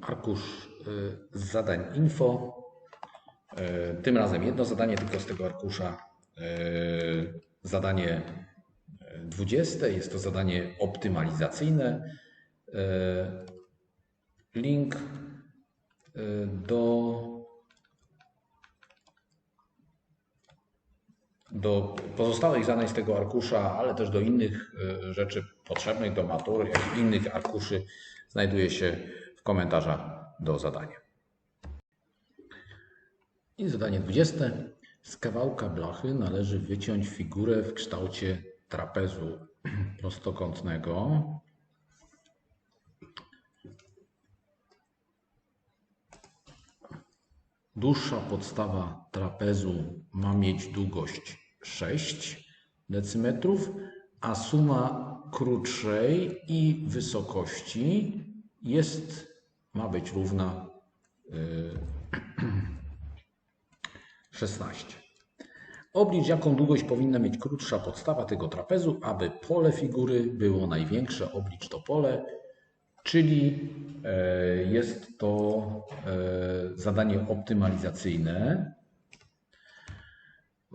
arkusz y, z zadań info. Y, Tym razem jedno zadanie tylko z tego arkusza. Y, Zadanie 20 jest to zadanie optymalizacyjne. Link do, do pozostałych zadań z tego arkusza, ale też do innych rzeczy potrzebnych do matury, jak i innych arkuszy znajduje się w komentarzach do zadania. I zadanie 20. Z kawałka blachy należy wyciąć figurę w kształcie trapezu prostokątnego. Dłuższa podstawa trapezu ma mieć długość 6 decymetrów, a suma krótszej i wysokości jest, ma być równa y, 16. Oblicz, jaką długość powinna mieć krótsza podstawa tego trapezu, aby pole figury było największe. Oblicz to pole, czyli e, jest to e, zadanie optymalizacyjne.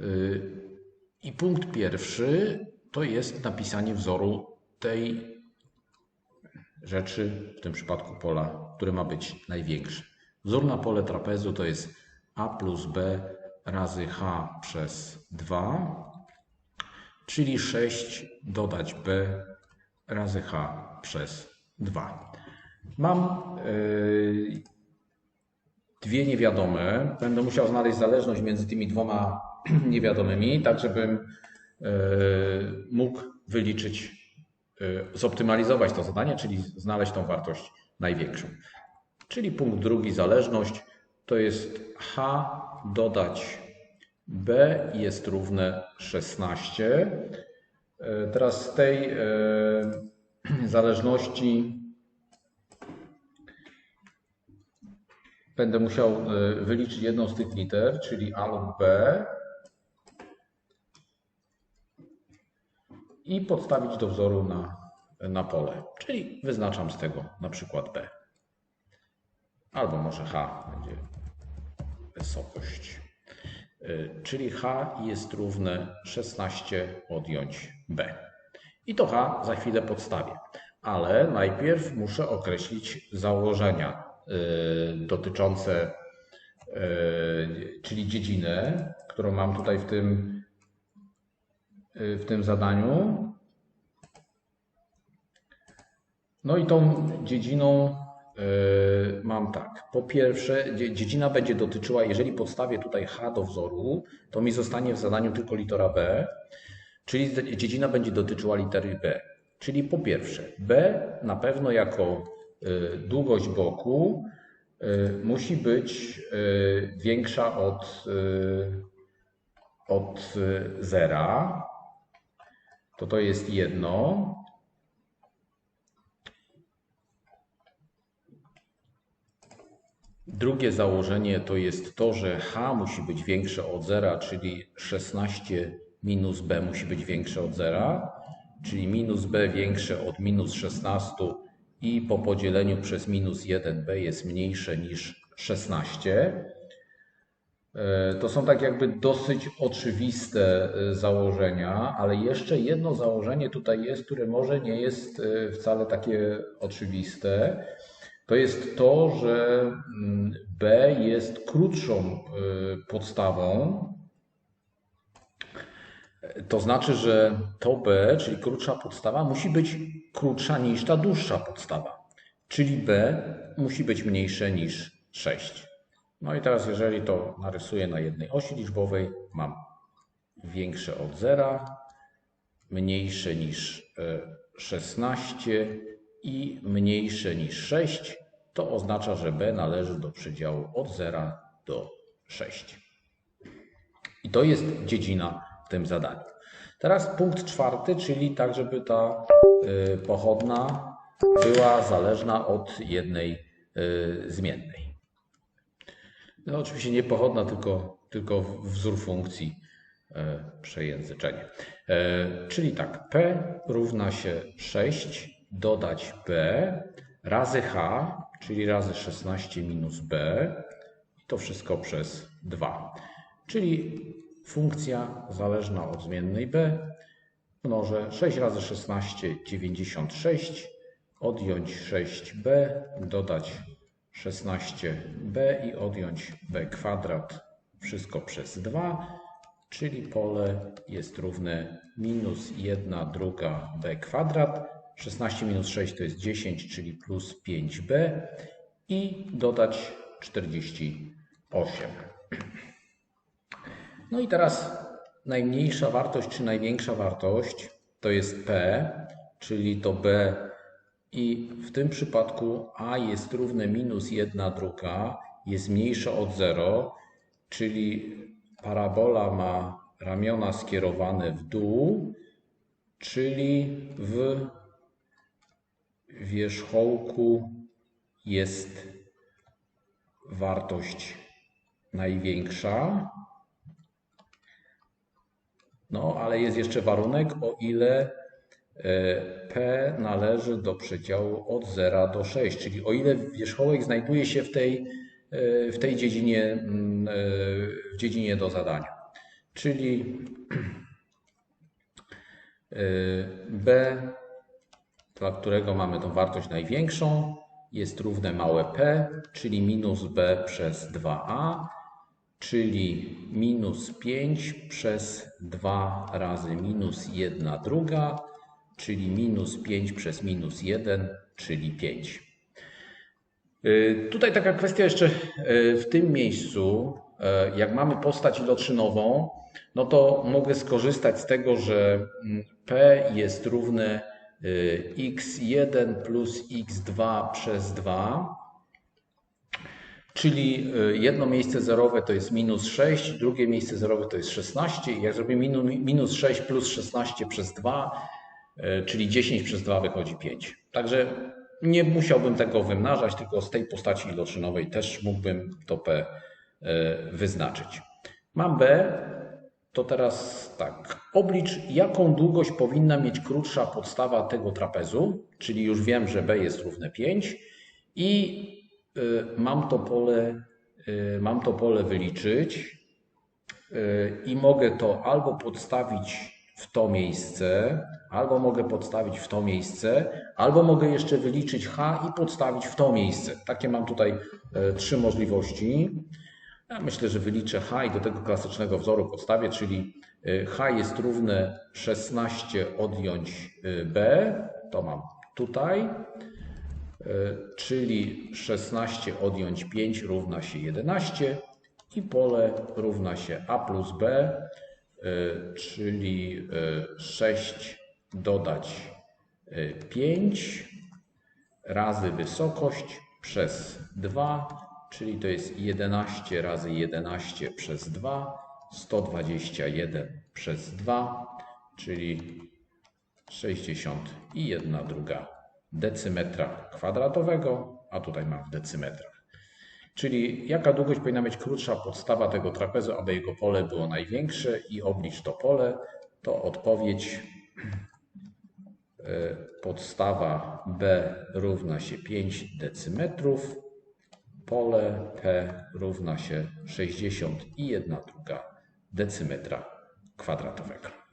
Y, I punkt pierwszy to jest napisanie wzoru tej rzeczy, w tym przypadku pola, które ma być największe. Wzór na pole trapezu to jest a plus b razy h przez 2, czyli 6 dodać b razy h przez 2. Mam yy, dwie niewiadome. Będę musiał znaleźć zależność między tymi dwoma niewiadomymi, tak żebym yy, mógł wyliczyć, zoptymalizować to zadanie, czyli znaleźć tą wartość największą. Czyli punkt drugi, zależność, to jest h dodać b jest równe 16. E, Teraz z tej e, zależności będę musiał wyliczyć jedną z tych liter, czyli a lub b i podstawić do wzoru na, na pole, czyli wyznaczam z tego na przykład b. Albo może h będzie wysokość. Y, Czyli h jest równe 16 odjąć b. I to h za chwilę podstawię. Ale najpierw muszę określić założenia y, dotyczące, y, czyli dziedzinę, którą mam tutaj w tym, w tym zadaniu. No i tą dziedziną Yy, mam tak. Po pierwsze, dzie- dziedzina będzie dotyczyła, jeżeli podstawię tutaj H do wzoru, to mi zostanie w zadaniu tylko litera B, czyli dziedzina będzie dotyczyła litery B. Czyli po pierwsze, B na pewno jako y, długość boku y, musi być y, większa od, y, od y, zera. To to jest jedno. Drugie założenie to jest to, że h musi być większe od zera, czyli 16 minus b musi być większe od zera, czyli minus b większe od minus 16 i po podzieleniu przez minus 1b jest mniejsze niż 16. E, To są tak jakby dosyć oczywiste e, założenia, ale jeszcze jedno założenie tutaj jest, które może nie jest e, wcale takie oczywiste. To jest to, że mm, B jest krótszą podstawą. To znaczy, że to B, czyli krótsza podstawa, musi być krótsza niż ta dłuższa podstawa. Czyli B musi być mniejsze niż 6. No i teraz, jeżeli to narysuję na jednej osi liczbowej, mam większe od zera, mniejsze niż y, 16 i mniejsze niż 6, to oznacza, że b należy do przedziału od 0 do 6. I to jest dziedzina w tym zadaniu. Teraz punkt czwarty, czyli tak, żeby ta y, pochodna była zależna od jednej y, zmiennej. No, oczywiście nie pochodna, tylko, tylko wzór funkcji e, przejęzyczenie. Czyli tak, p równa się 6 dodać b razy h, czyli razy 16 minus b i to wszystko przez 2. Czyli funkcja zależna od zmiennej b mnożę 6 razy 16 96 odjąć 6b dodać 16b i odjąć b kwadrat. Wszystko przez 2 czyli pole jest równe minus 1 druga b kwadrat. 16 minus 6 to jest 10 czyli plus 5b i dodać 48 no i teraz najmniejsza wartość czy największa wartość to jest P, czyli to B i w tym przypadku A jest równe minus 1 druga, jest mniejsza od 0, czyli parabola ma ramiona skierowane w dół, czyli w wierzchołku jest wartość największa. No, ale jest jeszcze warunek, o ile P należy do przedziału od 0 do 6, czyli o ile wierzchołek znajduje się w tej, e, w tej dziedzinie, mm, e, w dziedzinie do zadania. Czyli B, dla którego mamy tą wartość największą, jest równe małe p, czyli minus b przez 2a, czyli minus 5 przez 2 razy minus 1 druga, czyli minus 5 przez minus 1, czyli 5. Y, tutaj taka kwestia jeszcze y, w tym miejscu, y, jak mamy postać iloczynową, no to mogę skorzystać z tego, że mm, p jest równe x1 plus x2 przez 2, czyli jedno miejsce zerowe to jest minus 6, drugie miejsce zerowe to jest 16 i jak zrobię minus 6 plus 16 przez 2, y, czyli 10 przez 2 wychodzi 5. Także nie musiałbym tego wymnażać, tylko z tej postaci iloczynowej też mógłbym to P y, wyznaczyć. Mam B, to teraz tak, oblicz jaką długość powinna mieć krótsza podstawa tego trapezu, czyli już wiem, że B jest równe 5 i y, mam to pole, mam to pole wyliczyć i mogę to albo podstawić w to miejsce, albo mogę podstawić w to miejsce, albo mogę jeszcze wyliczyć H i podstawić w to miejsce. Takie mam tutaj trzy możliwości. Ja myślę, że wyliczę H i do tego klasycznego wzoru podstawię, czyli y, H jest równe 16 odjąć y, B, to mam tutaj, czyli 16 odjąć 5 równa się 11 i pole równa się A plus B, czyli 6 dodać 5 razy wysokość przez 2 czyli to jest 11 razy 11 przez 2, 121 przez 2, czyli 61 druga decymetra kwadratowego, a tutaj mam w decymetrach. Czyli jaka długość powinna mieć krótsza podstawa tego trapezu, aby jego pole było największe i oblicz to pole, to odpowiedź e, podstawa B równa się 5 decymetrów, pole P równa się 60 i 1 druga decymetra kwadratowego.